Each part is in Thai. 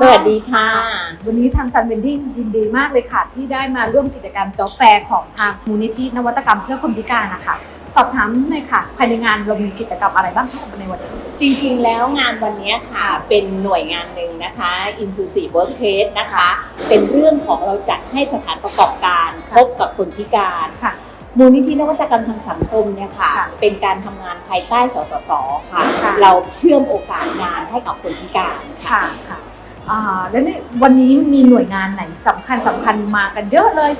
สวัสดีค่ะ วันนี้ทางซันเวนดิ้งยินดีมากเลยค่ะ ที่ได้มาร่วมกิจกรรมจ็อบแฟร์ของทางมูลนิธินวัตกรรมเพื่อคนพิการนะคะสอบถามหน่อยค่ะภายในงานเรามีกิจกรรมอะไรบ้างคะในวันนี้จริงๆ แล้วงานวันนี้ค่ะเป็นหน่วยงานหนึ่งนะคะ Inclusive Workplace นะคะ เป็นเรื่องของเราจัดให้สถานประกอบการพบกับคนพิการค่ะมูลนิธินวัตกรรมทางสังคมเนี่ยค่ะค่ะเป็นการทำงานภายใต้สสสค่ะค่ะ เราเชื่อมโอกาสงานให้กับคนพิการค่ะค่ะค่ะอ่า แล้วนี่วันนี้มีหน่วยงานไหนสำคัญสำคัญมากันเยอะเลย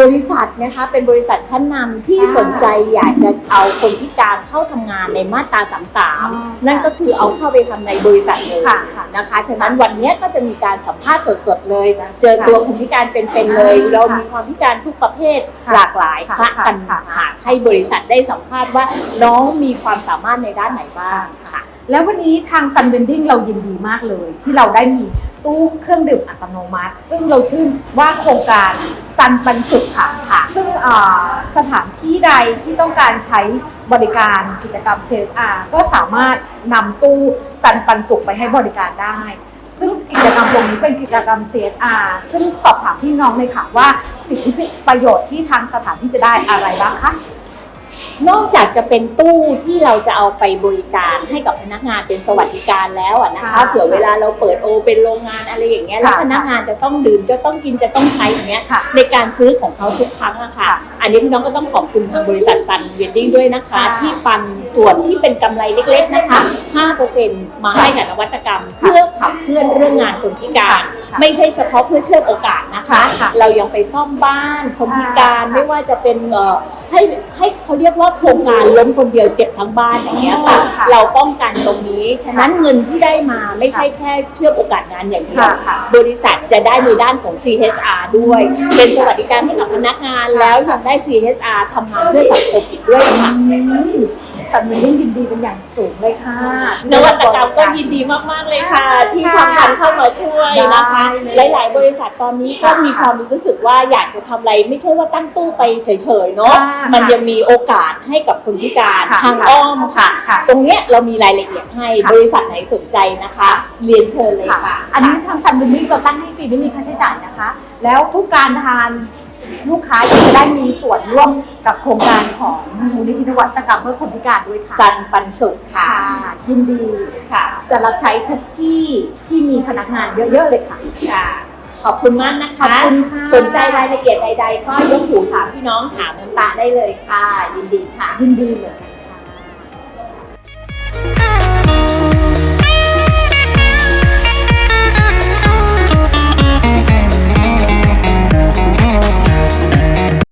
บริษัทนะคะเป็นบริษัทชั้นนำที่อ่าสนใจอยากจะเอาคนพิการเข้าทำงานในมาตราอ๋อ33นั่นก็คือเอาเข้าไปทำในบริษัทเลยค่ะค่ะนะคะฉะนั้นวันนี้ก็จะมีการสัมภาษณ์สดๆเลย เจอตัวคนพิการเป็นๆเลยค่ะเรามีความพิการทุกประเภทค่ะหลากหลายค่ะคละกันค่ะหาให้บริษัทได้สัมภาษณ์ว่าน้องมีความสามารถในด้านไหนบ้างค่ะ แล้ววันนี้ทางซันเบนดิ้งเรายินดีมากเลย ที่เราได้มีตู้เครื่องดื่มอัตโนมัติ ซึ่งเราชื่อว่าโครงการซันปันสุขค่ะค่ะ ซึ่งสถานที่ใดที่ต้องการใช้บริการกิจกรรมเซลอาก็สามารถนำตู้ซันปันสุขไปให้บริการได้ ซึ่งกิจกรรมตรงนี้เป็นกิจกรรม CSR ซึ่งสอบถามพี่น้องเลยค่ะว่าสิทธิประโยชน์ที่ทางสถานที่จะได้อะไรบ้างคะ นอกจากจะเป็นตู้ที่เราจะเอาไปบริการให้กับพนักงานเป็นสวัสดิการแล้วอะนะคะค่ะเผื่อเวลาเราเปิดโอเป็นโรงงานอะไรอย่างเงี้ยแล้วค่ะพนักงานจะต้องดื่มจะต้องกินจะต้องใช้อย่างเงี้ยค่ะในการซื้อของเขาทุกครั้งอะค่ะค่ะอันนี้พี่น้องก็ต้องขอบคุณทางบริษัทซันเวดดิ้งด้วยนะคะ ค่ะที่ปันส่วนที่เป็นกำไรเล็กๆนะคะ 5%มาให้กับนวัตกรรม เพื่อขับเคลื่อนเรื่องงานคนพิการ ค่ะไม่ใช่เฉพาะเพื่อเชื่อมโอกาสนะคะ ค่ะเรายังไปซ่อมบ้านคนพิการค่ะ ไม่ว่าจะเป็นเอ่อให้ให้ เขาเรียกว่าโครงการล้มคนเดียวเจ็บทั้งบ้านอย่างเงี้ยค่ะ ค่ะเราป้องกันตรงนี้ฉะนั้นเงินที่ได้มาไม่ใช่แค่เชื่อมโอกาสงานอย่างเดียวค่ะค่ะบริษัทจะได้ในด้านของ CHR ด้วย เป็นสวัสดิการให้กับพนักงานแล้วยังได้ CHR ทำงานเพื่อสังคมอีกด้วยค่ะ สันเวนดิ้งยินดีเป็นอย่างสูงเลยค่ะ นวัตกรรมก็ยินดีมากๆเลยค่ะ ที่ทำการเข้ามาช่วยนะคะได้หลาย ๆ บริษัทตอนนี้ก็มีความรู้สึกว่าอยากจะทำอะไรไม่ใช่ว่าตั้งตู้ไปเฉยๆเนาะค่ะมันยังมีโอกาสให้กับคนพิการค่ะทางอ้อมค่ะค่ะ ตรงเนี้ยเรามีรายละเอียดให้ค่ะบริษัทไหนสนใจนะคะ เรียนเชิญเลยค่ะค่ะอันนี้ทางซันเวนดิ้งเราตั้งให้ฟรีไม่มีค่าใช้จ่ายนะคะ แล้วทุกการทาน ลูกค้าจะได้มีส่วนร่วมกับโครงการของมูลนิธินวัตกรรมเพื่อคนพิการด้วยค่ะสันปันสุขค่ะ ค่ะยินดีค่ะ จะรับใช้ทุกที่ที่มีพนักงานเยอะๆเลยค่ะ ค่ะ ขอบคุณมากนะคะ ขอบคุณค่ะ สนใจรายละเอียดใด ๆ ก็ยกหูถามพี่น้องถามน้ำตาได้เลยค่ะ ยินดีค่ะ ยินดีเลยนะคะ